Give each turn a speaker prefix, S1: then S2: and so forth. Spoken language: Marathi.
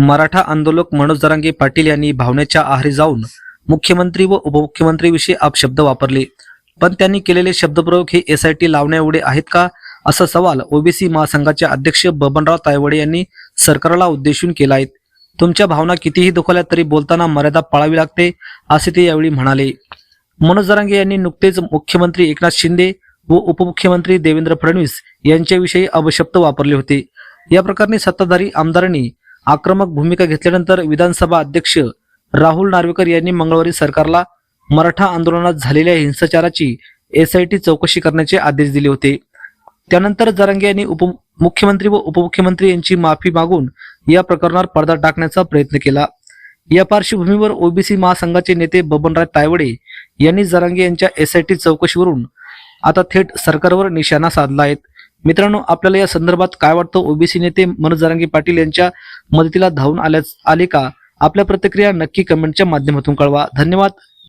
S1: मराठा आंदोलक मनोज जरांगे पाटील यांनी भावनेच्या आहारी जाऊन मुख्यमंत्री व उपमुख्यमंत्रीविषयी अपशब्द वापरले. पण त्यांनी केलेले शब्दप्रयोग हे एसआयटी लावण्याएवढे आहेत का? असा सवाल ओबीसी महासंघाचे अध्यक्ष बबनराव तायवडे यांनी सरकारला उद्देशून केला आहे. तुमच्या भावना कितीही दुखवल्या तरी बोलताना मर्यादा पाळावी लागते असे ते यावेळी म्हणाले. मनोज जरांगे यांनी नुकतेच मुख्यमंत्री एकनाथ शिंदे व उपमुख्यमंत्री देवेंद्र फडणवीस यांच्याविषयी अपशब्द वापरले होते. या प्रकरणी सत्ताधारी आमदारांनी आक्रमक भूमिका घेतल्यानंतर विधानसभा अध्यक्ष राहुल नार्वेकर यांनी मंगळवारी सरकारला मराठा आंदोलनात झालेल्या हिंसाचाराची एसआयटी चौकशी करण्याचे आदेश दिले होते. त्यानंतर जरांगे यांनी उपमुख्यमंत्री व उपमुख्यमंत्री यांची माफी मागून या प्रकरणावर पडदा टाकण्याचा प्रयत्न केला. या पार्श्वभूमीवर ओबीसी महासंघाचे नेते बबनराय तायवडे यांनी जरांगे यांच्या एसआयटी चौकशीवरून आता थेट सरकारवर निशाणा साधला आहे. मित्रांनो आपल्याला या संदर्भात काय वाटतं? ओबीसी नेते मनोज जरांगे पाटील यांच्या मदतीला धावून आल्या आले का? आपल्या प्रतिक्रिया नक्की कमेंटच्या माध्यमातून कळवा. धन्यवाद.